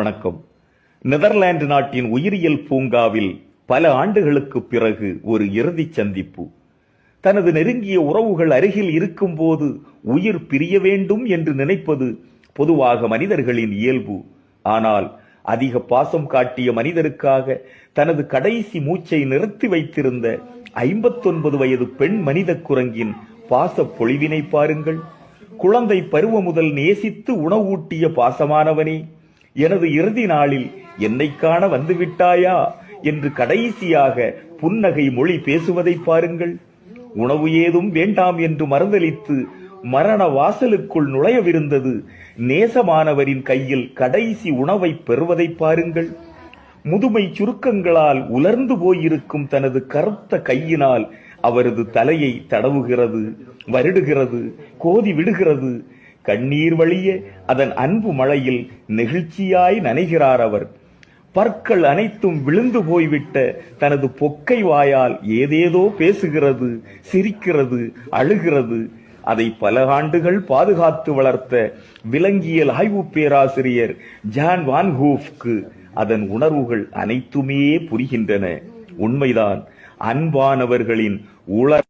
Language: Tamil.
வணக்கம். நெதர்லாந்து நாட்டின் உயிரியல் பூங்காவில் பல ஆண்டுகளுக்கு பிறகு ஒரு இறுதி சந்திப்பு. தனது நெருங்கிய உறவுகள் அருகில் இருக்கும்போது உயிர் பிரிய வேண்டும் என்று நினைப்பது பொதுவாக மனிதர்களின் இயல்பு. ஆனால் அதிக பாசம் காட்டிய மனிதருக்காக தனது கடைசி மூச்சை நிறுத்தி வைத்திருந்த ஐம்பத்தொன்பது வயது பெண் மனித குரங்கின் பாச பொழிவினை பாருங்கள். குழந்தை பருவ முதல் நேசித்து உணவூட்டிய பாசமானவனே. எனது இறுதி நாளில் என்னை காண வந்துவிட்டாயா? என்று கடைசியாக புன்னகை மொழி பேசுவதை பாருங்கள். உணவு ஏதும் வேண்டாம் என்று மறுதலித்து மரண வாசலுக்குள் நுழையவிருந்தது நேசமானவரின் கையில் கடைசி உணவை பெறுவதை பாருங்கள். முதுமை சுருக்கங்களால் உலர்ந்து போயிருக்கும் தனது கருத்த கையினால் அவரது தலையை தடவுகிறது வருடுகிறது கோதி விடுகிறது. கண்ணீர் வழிய அதன் அன்பு மழையில் நெகிழ்ச்சியாய் நனைகிறார் அவர். பற்கள் அனைத்தும் விழுந்து போய்விட்ட தனது பொக்கை வாயால் ஏதேதோ பேசுகிறது சிரிக்கிறது அழுகிறது. அதை பல ஆண்டுகள் பாதுகாத்து வளர்த்த விலங்கியல் ஆய்வு பேராசிரியர் ஜான் வான்ஹூஃப்க்கு அதன் உணர்வுகள் அனைத்துமே புரிகின்றன. உண்மைதான் அன்பானவர்களின் உள